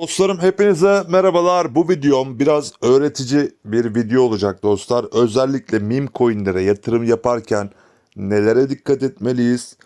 Dostlarım hepinize merhabalar. Bu videom biraz öğretici bir video olacak dostlar. Özellikle meme coinlere yatırım yaparken nelere dikkat etmeliyiz?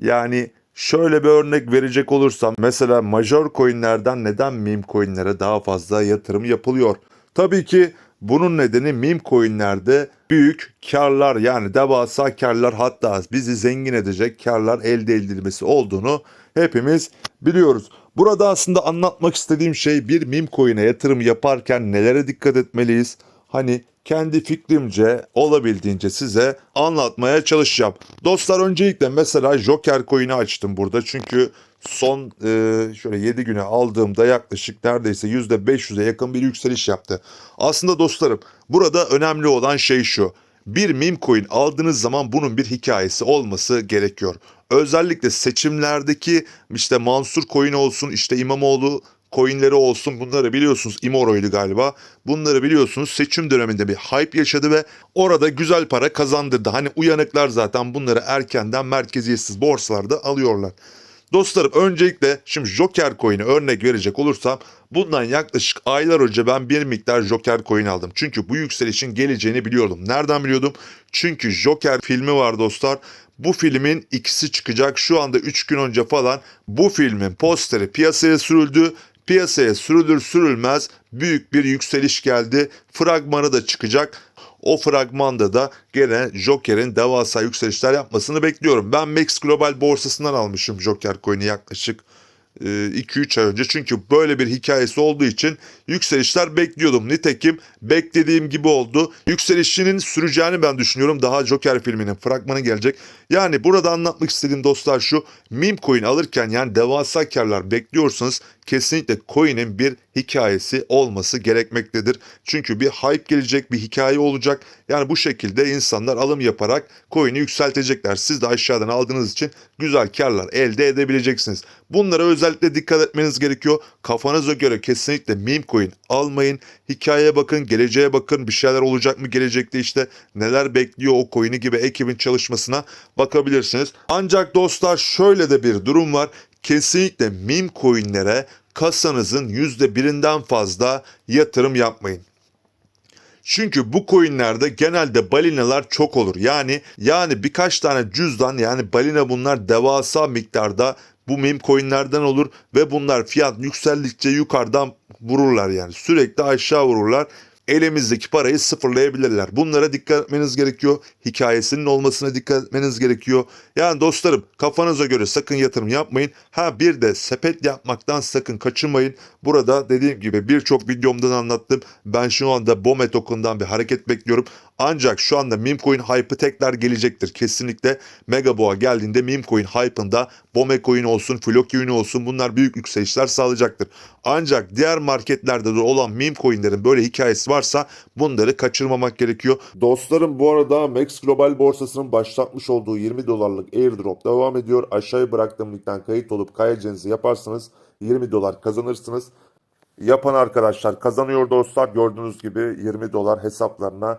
Yani şöyle bir örnek verecek olursam mesela major coinlerden neden meme coinlere daha fazla yatırım yapılıyor? Tabii ki bunun nedeni meme coinlerde büyük karlar yani devasa karlar hatta bizi zengin edecek karlar elde edilmesi olduğunu hepimiz biliyoruz. Burada aslında anlatmak istediğim şey bir meme coin'e yatırım yaparken nelere dikkat etmeliyiz? Hani kendi fikrimce olabildiğince size anlatmaya çalışacağım. Dostlar öncelikle mesela Joker coin'i açtım burada. Çünkü son e, şöyle 7 güne aldığımda yaklaşık neredeyse %500'e yakın bir yükseliş yaptı. Aslında dostlarım burada önemli olan şey şu. Bir meme coin aldığınız zaman bunun bir hikayesi olması gerekiyor. Özellikle seçimlerdeki işte Mansur coin olsun işte İmamoğlu coinleri olsun bunları biliyorsunuz İmoro'ydu galiba. Bunları biliyorsunuz seçim döneminde bir hype yaşadı ve orada güzel para kazandırdı. Hani uyanıklar zaten bunları erkenden merkeziyetsiz borsalarda alıyorlar. Dostlarım öncelikle şimdi Joker coin'i örnek verecek olursam bundan yaklaşık aylar önce ben bir miktar Joker coin aldım. Çünkü bu yükselişin geleceğini biliyordum. Nereden biliyordum? Çünkü Joker filmi var dostlar. Bu filmin ikisi çıkacak. Şu anda 3 gün önce falan bu filmin posteri piyasaya sürüldü. Piyasaya sürülür sürülmez büyük bir yükseliş geldi. Fragmanı da çıkacak. O fragmanda da gene Joker'in devasa yükselişler yapmasını bekliyorum. Ben Max Global borsasından almışım Joker coin'i yaklaşık 2-3 ay önce. Çünkü böyle bir hikayesi olduğu için yükselişler bekliyordum. Nitekim beklediğim gibi oldu. Yükselişinin süreceğini ben düşünüyorum. Daha Joker filminin fragmanı gelecek. Yani burada anlatmak istediğim dostlar şu. Meme coin alırken yani devasa karlar bekliyorsanız kesinlikle coin'in bir hikayesi olması gerekmektedir. Çünkü bir hype gelecek, bir hikaye olacak. Yani bu şekilde insanlar alım yaparak coin'i yükseltecekler. Siz de aşağıdan aldığınız için güzel karlar elde edebileceksiniz. Bunlara özellikle dikkat etmeniz gerekiyor. Kafanıza göre kesinlikle meme coin almayın. Hikayeye bakın, geleceğe bakın. Bir şeyler olacak mı gelecekte işte neler bekliyor o coin'i gibi ekibin çalışmasına bakabilirsiniz. Ancak dostlar şöyle de bir durum var. Kesinlikle meme coinlere kasanızın %1'inden fazla yatırım yapmayın. Çünkü bu coinlerde genelde balinalar çok olur. Yani yani birkaç tane cüzdan yani balina bunlar devasa miktarda bu meme coinlerden olur ve bunlar fiyat yükseldikçe yukarıdan vururlar yani. Sürekli aşağı vururlar. Elimizdeki parayı sıfırlayabilirler. Bunlara dikkat etmeniz gerekiyor. Hikayesinin olmasına dikkat etmeniz gerekiyor. Yani dostlarım kafanıza göre sakın yatırım yapmayın. Ha bir de sepet yapmaktan sakın kaçınmayın. Burada dediğim gibi birçok videomdan anlattım. Ben şu anda BOME token'dan bir hareket bekliyorum. Ancak şu anda meme coin hype'ı tekrar gelecektir. Kesinlikle Megaboğa geldiğinde meme coin hype'ında BOME coin olsun, Floki coin olsun bunlar büyük yükselişler sağlayacaktır. Ancak diğer marketlerde de olan meme coinlerin böyle hikayesi varsa bunları kaçırmamak gerekiyor. Dostlarım bu arada Max Global borsasının başlatmış olduğu 20 dolarlık airdrop devam ediyor. Aşağıya bıraktığım linkten kayıt olup kayacağınızı yaparsanız 20 dolar kazanırsınız. Yapan arkadaşlar kazanıyor dostlar. Gördüğünüz gibi 20 dolar hesaplarına